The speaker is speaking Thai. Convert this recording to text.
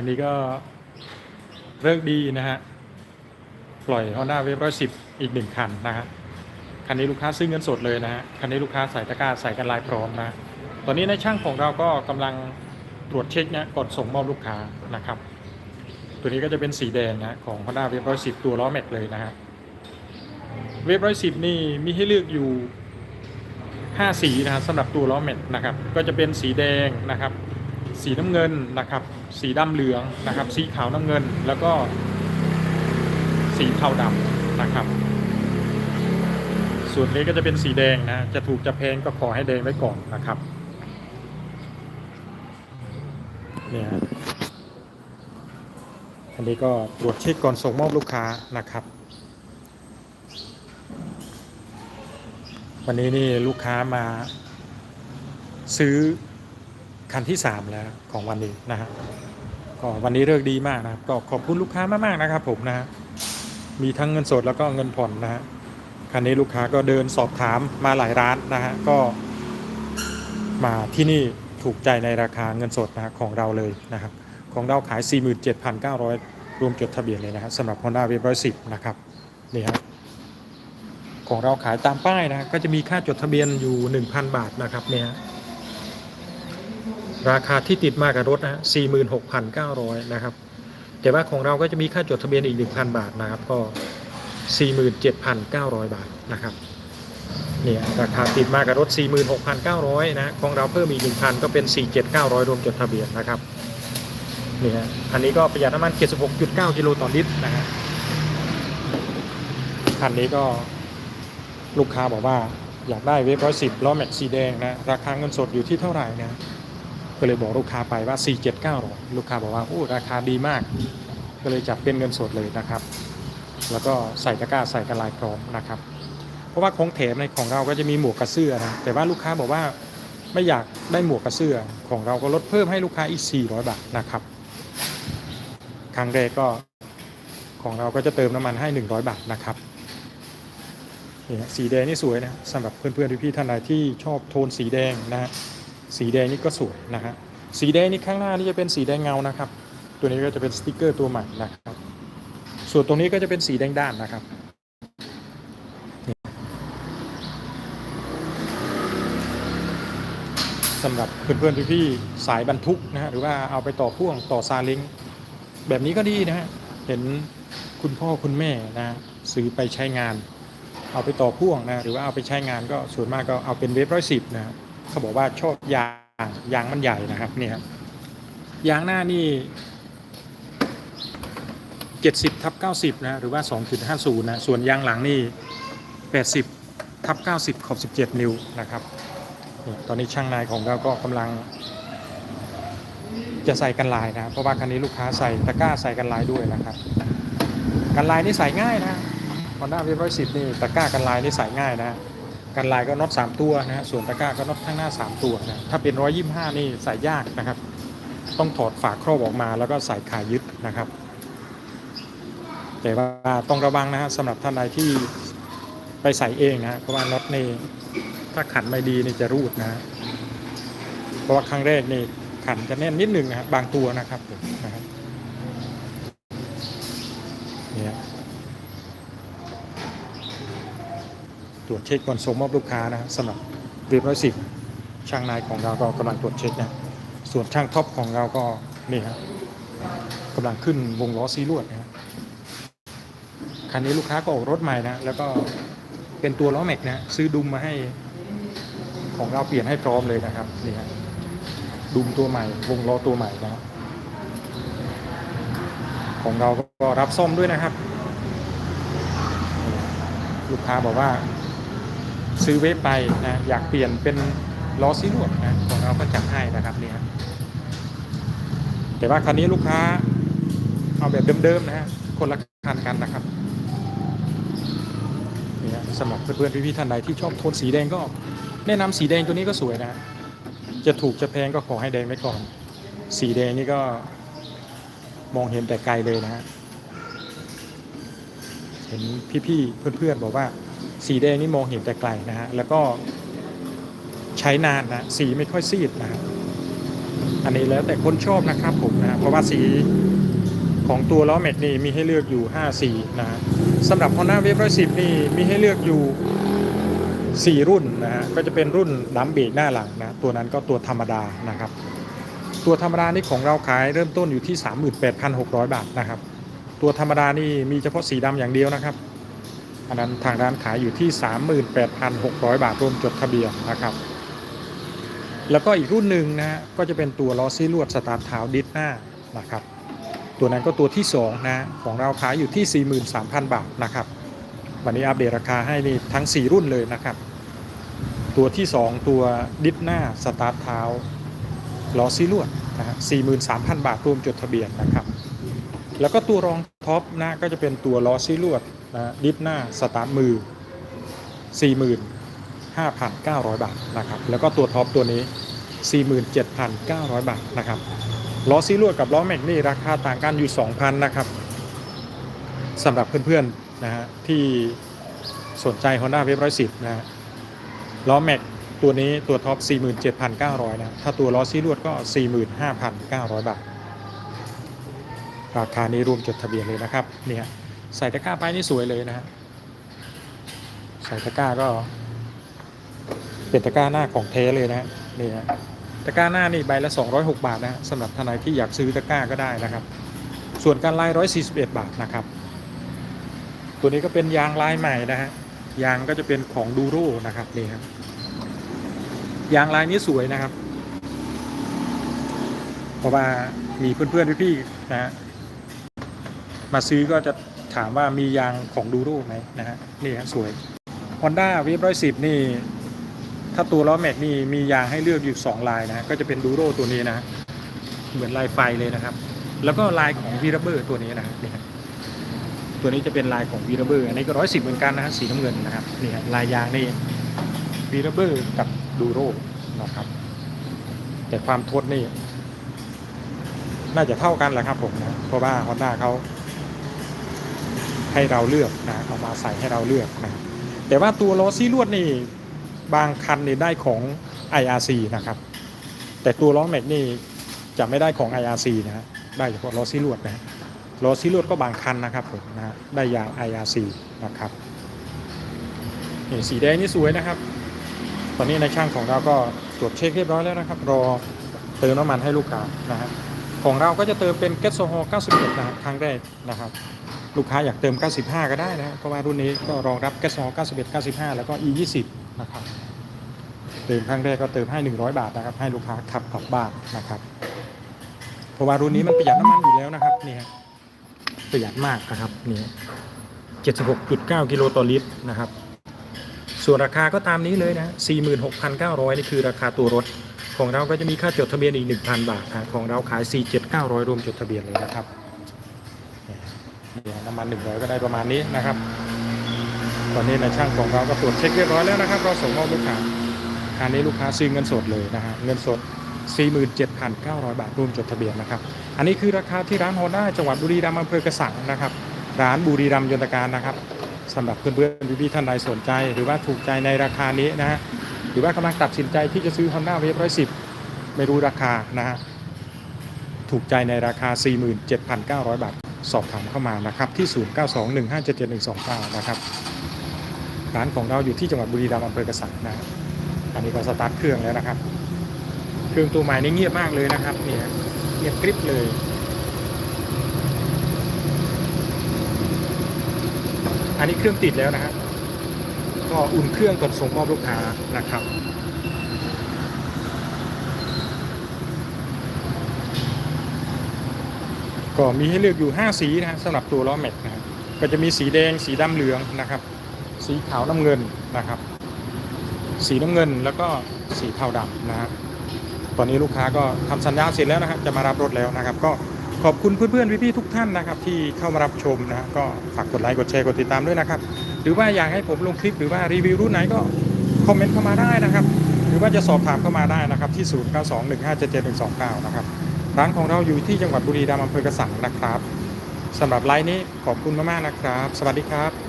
วันนี้ก็เลิกดีนะฮะ ปล่อย Honda w a v ร้อยสิบอีกหนึ่งคันนะฮะ คันนี้ลูกค้าซื้อเงินสดเลยนะฮะ คันนี้ลูกค้าใส่ตะกร้าใส่กันลายพร้อมนะ ตอนนี้ในช่างของเราก็กำลังตรวจเช็คนะก่อนส่งมอบลูกค้านะครับ ตัวนี้ก็จะเป็นสีแดงนะของ Honda w a v ร้อยสิบตัวล้อแม็กเลยนะฮะ เวฟร้อยสิบนี่มีให้เลือกอยู่5สีนะครับสำหรับตัวล้อแม็กนะครับ ก็จะเป็นสีแดงนะครับ สีน้ำเงินนะครับ สีดำเหลืองนะครับ สีขาวน้ำเงิน แล้วก็สีเทาดำนะครับ ส่วนนี้ก็จะเป็นสีแดงนะ จะถูกจะแพงก็ขอให้แดงไว้ก่อนนะครับเนี่ยอันนี้ก็ตรวจเช็คก่อนส่งมอบลูกค้านะครับ วันนี้นี่ลูกค้ามาซื้อ คันที่ 3 แล้วของวันนี้นะฮะก็วันนี้เลิกดีมากนะครับก็ขอบคุณลูกค้ามากๆนะครับ ผมนะฮะมีทั้งเงินสดแล้วก็เงินผ่อนนะฮะคันนี้ลูกค้าก็เดินสอบถามมาหลายร้านนะฮะก็ มาที่นี่ถูกใจในราคาเงินสดนะฮะของเราเลยนะครับ ของเราขาย 47,900 รวมจดทะเบียนเลยนะฮะสำหรับ Honda w a v 110นะครับนี่ครับของเราขายตามป้ายนะก็จะมีค่าจดทะเบียนอยู่ 1,000 บาทนะครับเนี่ย ราคาที่ติดมากับรถนะ46,900นะครับ แต่ว่าของเราก็จะมีค่าจดทะเบียนอีก1,000บาทนะครับ ก็47,900บาทนะครับเนี่ยราคาติดมากับรถ 46,900 นะของเราเพิ่มอีก 1,000 ก็เป็น 47,900 รวมจดทะเบียนนะครับนี่ฮะอันนี้ก็ประหยัดน้ำมัน 76.9 กิโลต่อลิตรนะฮะคันนี้ก็ลูกค้าบอกว่าอยากได้เวฟร้อยสิบล้อแม็กสีแดงนะ ราคาเงินสดอยู่ที่เท่าไหร่นะ ก็เลยบอกลูกค้าไปว่า 479 ลูกค้าบอกว่าโอ้ราคาดีมาก ก็เลยจับเป็นเงินสดเลยนะครับ แล้วก็ใส่ตะกร้าใส่กระลายพร้อมนะครับ เพราะว่าของแถมในของเราก็จะมีหมวกกับเสื้อนะแต่ว่าลูกค้าบอกว่าไม่อยากได้หมวกกับเสื้อของเราก็ลดเพิ่มให้ลูกค้าอีก 400 บาทนะครับ ครั้งแรกก็ของเราก็จะเติมน้ำมันให้ 100 บาทนะครับนี่สีแดงนี่สวยนะสำหรับเพื่อนๆพี่ๆท่านใดที่ชอบโทนสีแดงนะฮะ สีแดงนี่ก็สวยนะฮะสีแดงนี่ข้างหน้านี่จะเป็นสีแดงเงานะครับ ตัวนี้ก็จะเป็นสติกเกอร์ตัวใหม่นะครับ ส่วนตรงนี้ก็จะเป็นสีแดงด้านนะครับสำหรับเพื่อนๆพี่ๆสายบรรทุกนะฮะหรือว่าเอาไปต่อพ่วงต่อซาเล้งแบบนี้ก็ดีนะฮะเห็นคุณพ่อคุณแม่นะฮะซื้อไปใช้งาน เอาไปต่อพ่วงนะหรือว่าเอาไปใช้งานก็ส่วนมากก็เอาเป็นเวฟร้อยสิบนะครับ เขาบอกว่าชอบยางยางมันใหญ่นะครับเนี่ยครับยางหน้านี่เจ็ดสิบทับเก้าสิบนะหรือว่าสองจุดห้าศูนย์นะส่วนยางหลังนี่แปดสิบทับเก้าสิบขอบสิบเจ็ดนิ้วนะครับตอนนี้ช่างนายของเราก็กำลัง จะใส่กันลายนะเพราะว่าคันนี้ลูกค้าใส่ตะกร้าใส่กันลายด้วยนะครับ กันลายนี่ใส่ง่ายนะฮอนด้าเวฟร้อยสิบนี่ตะกร้ากันลายนี่ใส่ง่ายนะ กันลายก็น็อตสามตัวนะฮะส่วนตะกร้าก็น็อตข้างหน้า 3 ตัวนะถ้าเป็นร้อยยี่ห้านี่ใส่ยากนะครับ ต้องถอดฝาครอบออกมาแล้วก็ใส่ขายึดนะครับ แต่ว่าต้องระวังนะฮะสำหรับท่านใดที่ไปใส่เองนะเพราะว่าน็อตนี่ถ้าขันไม่ดีนี่จะรูดนะเพราะว่าครั้งแรกนี่ขันจะแน่นนิดนึงนะฮะบางตัวนะครับนะครับเนี่ย ตรวจเช็คก่อนส่งมอบลูกค้านะสำหรับเรียบร้อยสิบช่างนายของเราก็กำลังตรวจเช็คนะส่วนช่างท็อปของเราก็นี่ครับกำลังขึ้นวงล้อซีลวดนะคันนี้ลูกค้าก็ออกรถใหม่นะแล้วก็เป็นตัวล้อแม็กนะซื้อดุมมาให้ของเราเปลี่ยนให้พร้อมเลยนะครับนี่ฮะดุมตัวใหม่ วงล้อตัวใหม่นะของเราก็รับซ่อมด้วยนะครับ ลูกค้าบอกว่า ซื้อเวฟไปนะอยากเปลี่ยนเป็นล้อซีลวดนะของเราก็จัดให้นะครับเนี่ยแต่ว่าคันนี้ลูกค้าเอาแบบเดิมๆนะฮะคนละคันกันนะครับเนี่ยสำหรับเพื่อนๆพี่ๆท่านใดที่ชอบโทนสีแดงก็แนะนำสีแดงตัวนี้ก็สวยนะจะถูกจะแพงก็ขอให้แดงไว้ก่อน สีแดงนี่ก็มองเห็นแต่ไกลเลยนะฮะเห็นพี่ๆเพื่อนๆบอกว่า สีแดงนี่มองเห็นแต่ไกลนะฮะแล้วก็ใช้นานนะสีไม่ค่อยซีดนะฮะอันนี้แล้วแต่คนชอบนะครับผมนะเพราะว่าสีของตัวล้อแม็กนี่มีให้เลือกอยู่ 5 สีนะฮะสำหรับ Honda Wave 110นี่มีให้เลือกอยู่ 4 รุ่นนะฮะก็จะเป็นรุ่นดัมเบรกหน้าหลังนะตัวนั้นก็ตัวธรรมดานะครับ ตัวธรรมดานี่ของเราขายเริ่มต้นอยู่ที่ 38,600 บาทนะครับ ตัวธรรมดานี่มีเฉพาะสีดำอย่างเดียวนะครับ อันนั้นทางร้านขายอยู่ที่ 38,600 บาทรวมจดทะเบียนนะครับ แล้วก็อีกรุ่นหนึ่งนะฮะก็จะเป็นตัวล้อซี่ลวดสตาร์ทเท้าดิสหน้านะครับ ตัวนั้นก็ตัวที่2นะของเราขายอยู่ที่ 43,000 บาทนะครับ วันนี้อัปเดตราคาให้นี่ทั้ง 4 รุ่นเลยนะครับ ตัวที่ 2 ตัวดิสหน้าสตาร์ทเท้าล้อซี่ลวดนะฮะ43,000 บาทรวมจดทะเบียนนะครับ แล้วก็ตัวรอง ท็อปนะก็จะเป็นตัวล้อซีลวดนะดิฟหน้าสตาร์ทมือ 45,900 บาทนะครับแล้วก็ตัวท็อปตัวนี้ 47,900 บาทนะครับล้อซีลวดกับล้อแม็กนี่ราคาต่างกันอยู่ 2,000นะครับสำหรับเพื่อนๆนะฮะที่สนใจ Honda Wave 110นะฮะล้อแม็กตัวนี้ตัวท็อป 47,900 นะ ถ้าตัวล้อซีลวดก็ 45,900 บาท ราคานี้รวมจดทะเบียนเลยนะครับเนี่ยใส่ตะกร้าไปนี่สวยเลยนะฮะใส่ตะกร้าก็ เป็นตะกร้าหน้าของเทเลยนะนี่ฮะตะกร้าหน้านี่ใบละ 206 บาทนะสำหรับทนายที่อยากซื้อตะกร้าก็ได้นะครับ ส่วนการลาย 141 บาทนะครับ ตัวนี้ก็เป็นยางลายใหม่นะฮะยางก็จะเป็นของดูโรนะครับนี่ครับยางลายนี้สวยนะครับ เพราะว่ามีเพื่อนๆพี่ๆนะ มาซื้อก็จะถามว่ามียางของดูโรไหมนะฮะนี่ฮะสวย Honda w a v 110 นี่ ถ้าตัวล้อแม็กนี่มียางให้เลือกอยู่ 2 ลายนะก็จะเป็นดูโรตัวนี้นะ เหมือนลายไฟเลยนะครับ แล้วก็ลายของวีรเบอร์ตัวนี้นะนี่ฮะตัวนี้จะเป็นลายของวีรเบอร์อันนี้ก็ร้อยสิบเหมือนกันนะฮะสีน้ำเงินนะครับนี่ฮะลายยางนี่วีรเบอร์กับดูโรนะครับ แต่ความทนนี่ น่าจะเท่ากันแหละครับผมนะเพราะว่า Honda เขา ให้เราเลือกนะเอามาใส่ให้เราเลือกนะแต่ว่าตัวล้อซี่ลวดนี่บางคันนี่ได้ของ IRC นะครับ แต่ตัวล้อแม็กนี่จะไม่ได้ของ IRC นะฮะได้เฉพาะล้อซี่ลวดนะล้อซี่ลวดก็บางคันนะครับผมนะฮะได้ยาง IRC นะครับนี่สีแดงนี่สวยนะครับ ตอนนี้ในช่างของเราก็ตรวจเช็คเรียบร้อยแล้วนะครับ รอเติมน้ำมันให้ลูกค้านะฮะของเราก็จะเติมเป็นแก๊สโซฮอล์91 นะครับครั้งแรกนะครับ ลูกค้าอยากเติม 95 ก็ได้นะเพราะว่ารุ่นนี้ก็รองรับแก๊สโซฮอ91 95 แล้วก็ E20 นะครับเติมครั้งแรกก็เติมให้ 100 บาทนะครับ ให้ลูกค้าขับกลับบ้านนะครับเพราะว่ารุ่นนี้มันประหยัดน้ำมันอยู่แล้วนะครับนี่ฮะประหยัดมากนะครับนี่76.9 กิโลต่อลิตรนะครับ ส่วนราคาก็ตามนี้เลยนะ 46,900 นี่คือราคาตัวรถ ของเราก็จะมีค่าจดทะเบียนอีก 1,000 บาท ของเราขาย 47,900 รวมจดทะเบียนเลยนะครับ เนี่ยน้ำมัน100ก็ได้ประมาณนี้นะครับ ตอนนี้ในช่างของเราก็ตรวจเช็คเรียบร้อยแล้วนะครับ เราส่งมอบลูกค้าอันนี้ลูกค้าซื้อเงินสดเลยนะฮะเงินสด 47,900 บาทรวมจดทะเบียนนะครับ อันนี้คือราคาที่ร้านฮอนด้าจังหวัดบุรีรัมย์อำเภอกระสังนะครับ ร้านบุรีรัมย์ยนตการนะครับสำหรับเพื่อนๆพี่ๆท่านใดสนใจ หรือว่าถูกใจในราคานี้นะฮะหรือว่ากำลังตัดสินใจที่จะซื้อ Honda Wave 110 ไม่รู้ราคานะฮะถูกใจในราคา 47,900 บาท สอบถามเข้ามานะครับที่ 0921577129 นะครับร้านของเราอยู่ที่จังหวัดบุรีรัมย์อำเภอกระสังนะฮะอันนี้ก็สตาร์ทเครื่องแล้วนะครับ เครื่องตัวใหม่นี่เงียบมากเลยนะครับเนี่ยเงียบกริบเลยอันนี้เครื่องติดแล้วนะฮะก็อุ่นเครื่องก่อนส่งมอบลูกค้านะครับ ก็มีให้เลือกอยู่ 5 สีนะฮะสำหรับตัวล้อแม็กนะครับก็จะมีสีแดงสีดำเหลืองนะครับ สีขาวน้ำเงินนะครับ สีน้ำเงินแล้วก็สีเทาดำนะครับตอนนี้ลูกค้าก็ทำสัญญาเสร็จแล้วนะครับจะมารับรถแล้วนะครับ ก็ขอบคุณเพื่อนๆพี่ๆทุกท่านนะครับ ที่เข้ามารับชมนะก็ฝากกดไลค์กดแชร์กดติดตามด้วยนะครับ หรือว่าอยากให้ผมลงคลิปหรือว่ารีวิวรุ่นไหนก็คอมเมนต์เข้ามาได้นะครับ หรือว่าจะสอบถามเข้ามาได้นะครับที่ 0921577129 นะครับ ร้านของเราอยู่ที่จังหวัดบุรีรัมย์อำเภอกระสังนะครับสำหรับไลน์นี้ขอบคุณมากๆนะครับ สวัสดีครับ